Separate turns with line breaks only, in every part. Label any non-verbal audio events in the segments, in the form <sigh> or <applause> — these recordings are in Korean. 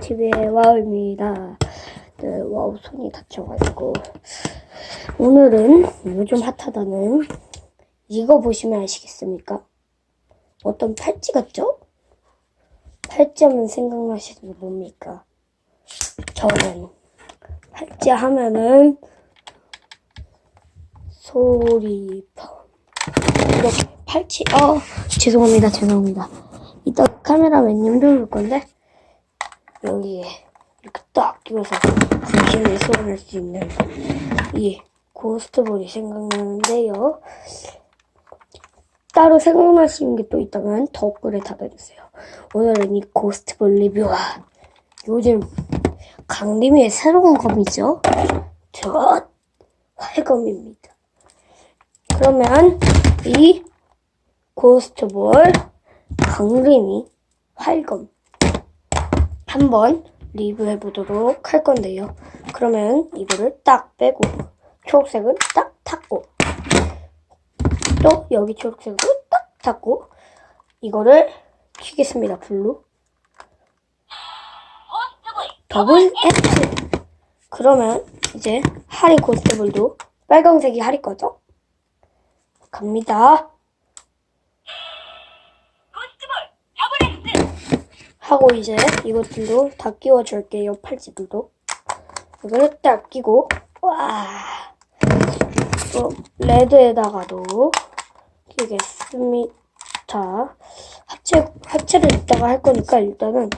TV의 와우입니다. 네, 와우 손이 다쳐가지고 오늘은 요즘 핫하다는 이거 보시면 아시겠습니까? 어떤 팔찌 같죠? 팔찌 하면 생각나시는 게 뭡니까? 저는 팔찌 하면은 소리펌 이렇게 팔찌 어 죄송합니다 죄송합니다 이따 카메라맨님도 올 건데 여기에 이렇게 딱 끼워서 당신을 소환할 수 있는 이 고스트볼이 생각나는데요. 따로 생각나시는 게 또 있다면 댓글에 달아주세요. 오늘은 이 고스트볼 리뷰와 요즘 강림의 새로운 검이죠. 저 활검입니다. 그러면 이 고스트볼 강림이 활검 한번 리뷰해 보도록 할 건데요. 그러면 이거를 딱 빼고 초록색은 딱 탔고 또 여기 초록색으로 딱 탔고 이거를 키겠습니다. 블루 더블 X 그러면 이제 하리 고스트볼도 빨강색이 하리 거죠? 갑니다. 하고 이제 이것들도 다 끼워줄게요. 팔찌들도. 이거를 딱 끼고 와. 또 레드에다가도 끼겠습니다. 합체 합체를 이따가 할 거니까 일단은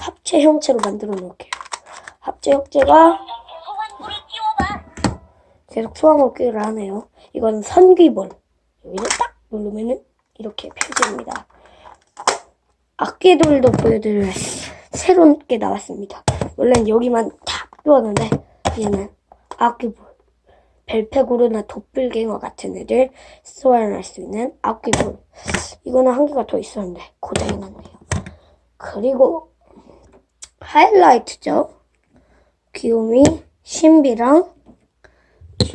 합체 형체로 만들어 놓을게요. 합체 형체가 계속 소화먹기를 하네요. 이건 선귀볼. 여기를 딱 누르면은 이렇게 펴집니다. 악기들도 보여드릴 새롭게 나왔습니다. 원래는 여기만 탁 뚫었는데 얘는 악기볼. 벨페고르나 도플갱어 같은 애들 소환할 수 있는 악기볼. 이거는 한 개가 더 있었는데 고장이 났네요. 그리고 하이라이트죠. 귀요미, 신비랑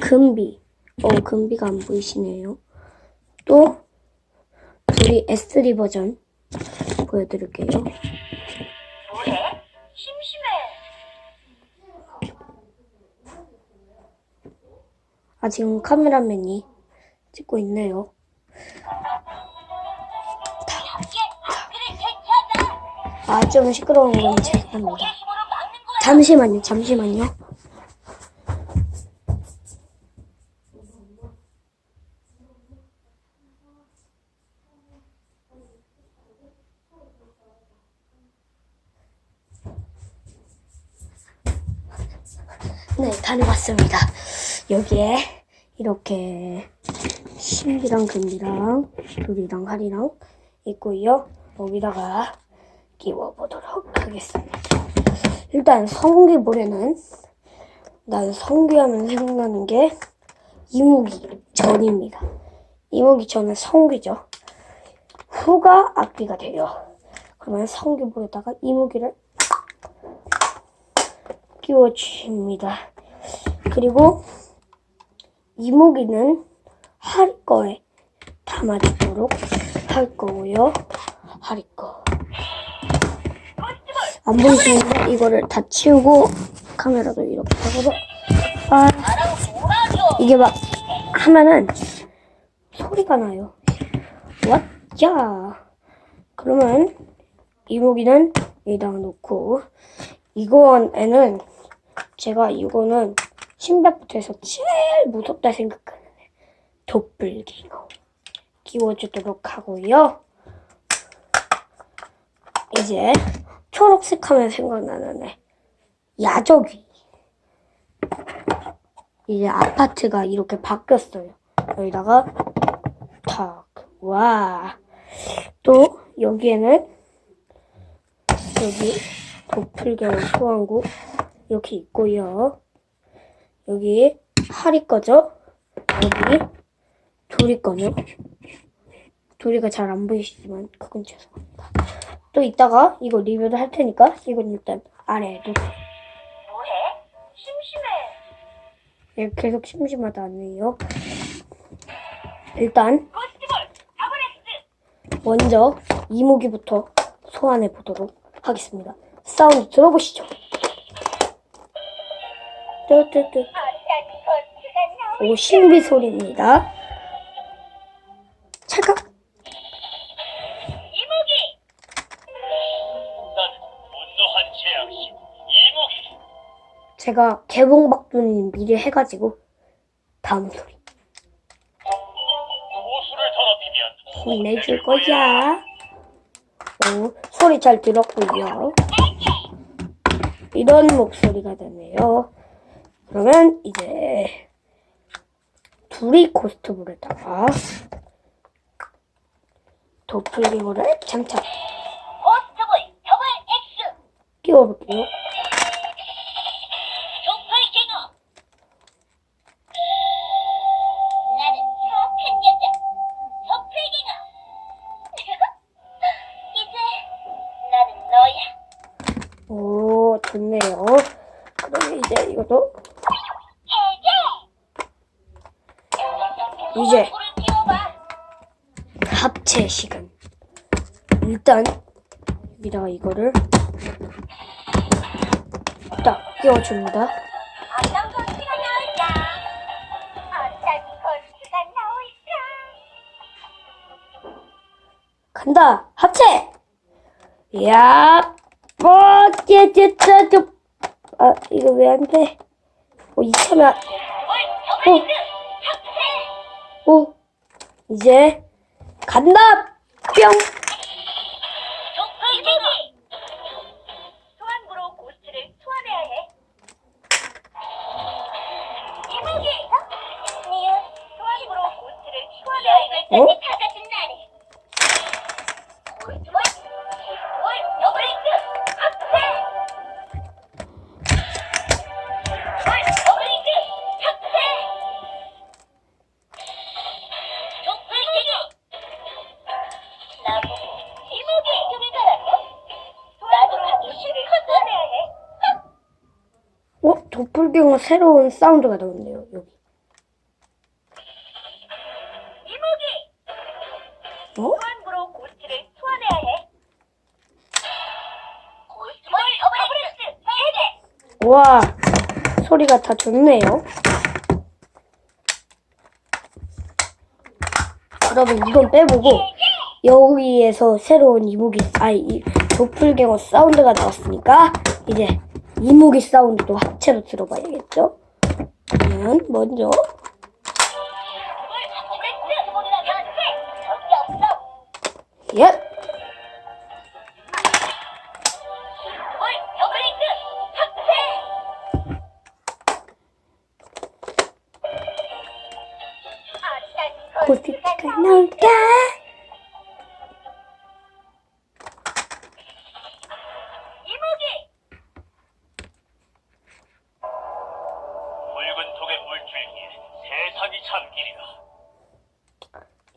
금비. 어, 금비가 안 보이시네요. 또 둘이 S3 버전 보여드릴게요.
뭐해? 심심해.
아, 지금 카메라맨이 찍고 있네요. 아, 좀 시끄러운 건 죄송합니다. 잠시만요, 잠시만요. 네, 다녀왔습니다. 여기에 이렇게 신비랑 금비랑 둘이랑 할이랑 있고요. 여기다가 끼워보도록 하겠습니다. 일단 성기볼에는 난 성기하면 생각나는 게 이무기 전입니다. 이무기 전은 성기죠. 후가 악기가 돼요. 그러면 성기볼에다가 이무기를 끼워줍니다. 그리고 이무기는 할 거에 담아주도록 할 거고요. 할 거. 안 보이시는데 이거를 다 치우고 카메라도 이렇게 하고서 아 이게 막 하면은 소리가 나요. 왓야 그러면 이무기는 여기다가 놓고 이거에는 제가 이거는 신백부터 해서 제일 무섭다 생각하는 애, 도플갱어 끼워주도록 하고요. 이제 초록색 하면 생각나는 애 야적이 이제 아파트가 이렇게 바뀌었어요. 여기다가 탁 와. 또 여기에는 여기 도플갱어 소환구 이렇게 있고요. 여기 하리 거죠? 여기 둘이 거죠? 둘이가 잘 안 보이시지만 그건 죄송합니다. 또 이따가 이거 리뷰를 할 테니까 이건 일단 아래에 놓고
뭐해? 심심해.
예, 계속 심심하다 않네요. 일단. 먼저 이무기부터 소환해 보도록 하겠습니다. 사운드 들어보시죠. 뚜뚜뚜.
오,
신비 소리입니다. 찰칵. 제가 개봉박두님 미리 해가지고 다음 소리 혼내줄 거야. 오, 소리 잘 들었고요. 이런 목소리가 되네요. 그러면 이제 둘이 코스트볼에다가 도플갱어를 장착. 끼워볼게요. <laughs> 오, 좋네요. 그럼 이제 이것도
해제
이제. 합체 시간. 일단 여기다가 이거를 딱 끼워줍니다. 간다 합체 야 뭐, 찌찌찌, 아, 이거 왜 안 돼? 어, 이참에,
합체
오, 이제, 간다! 뿅!
어, 도플갱어
새로운 사운드가 나오네요, 여기.
이무기
어?
소환부로 고스트를 소환해야 해. 해제.
와, 소리가 다 좋네요. 그러면 이건 빼보고, 여기에서 새로운 이무기, 아니, 이 도플갱어 사운드가 나왔으니까, 이제 이무기 사운드도 합체로 들어봐야겠죠? 그러면 먼저. 예! 고스트가 나올까?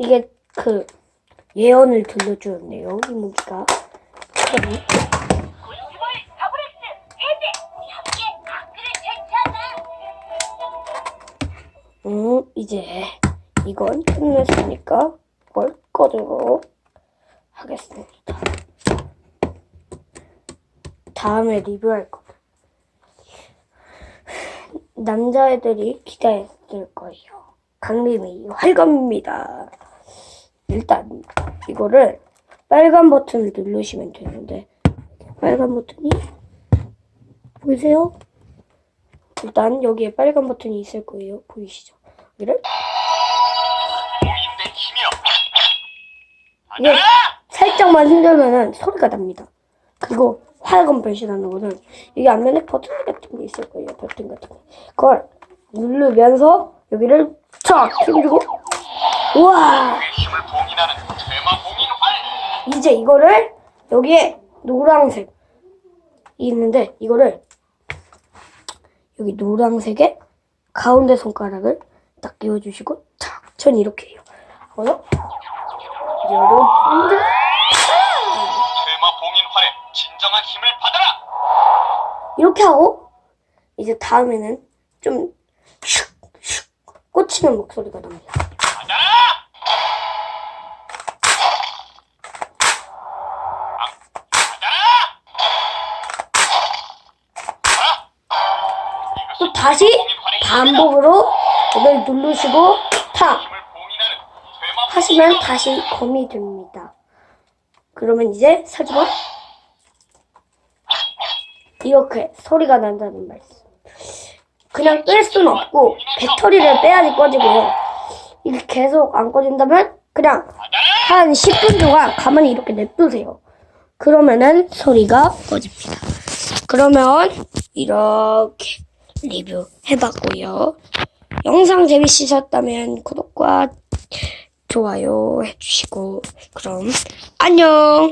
이게 그, 예언을
함께 악기를 제치하자.
음, 이제 이건 끝냈으니까 이걸 꺼도록 하겠습니다. 다음에 리뷰할 거. 남자애들이 기대했을 거예요. 강림이 활감입니다. 일단 이거를 빨간 버튼을 누르시면 되는데 빨간 버튼이 보이세요? 일단 여기에 빨간 버튼이 있을 거예요. 보이시죠? 여기를 이게 살짝만 흔들면은 소리가 납니다. 그리고 화약은 변신하는 거는 여기 앞면에 버튼 같은 게 있을 거예요. 버튼 같은 거. 그걸 누르면서 여기를 촥 힘주고 우와
힘을 봉인하는 퇴마 봉인 활
이제 이거를 여기에 노란색 있는데 이거를 여기 노란색에 가운데 손가락을 딱 끼워주시고 탁, 전 이렇게 해요. 그래서 여러분들
퇴마 봉인 활의 진정한 힘을 받아라
이렇게 하고 이제 다음에는 좀 슉슉 꽂히는 목소리가 납니다.
받아라 받아라
또 다시 반복으로 이걸 누르시고 탁 하시면 다시 검이 됩니다. 그러면 이제 설정 이렇게 소리가 난다는 말씀. 그냥 끌 수는 없고 배터리를 빼야지 꺼지고요. 이게 계속 안 꺼진다면 그냥 한 10분 동안 가만히 이렇게 냅두세요. 그러면은 소리가 꺼집니다. 그러면 이렇게 리뷰 해봤고요. 영상 재밌으셨다면 구독과 좋아요 해주시고 그럼 안녕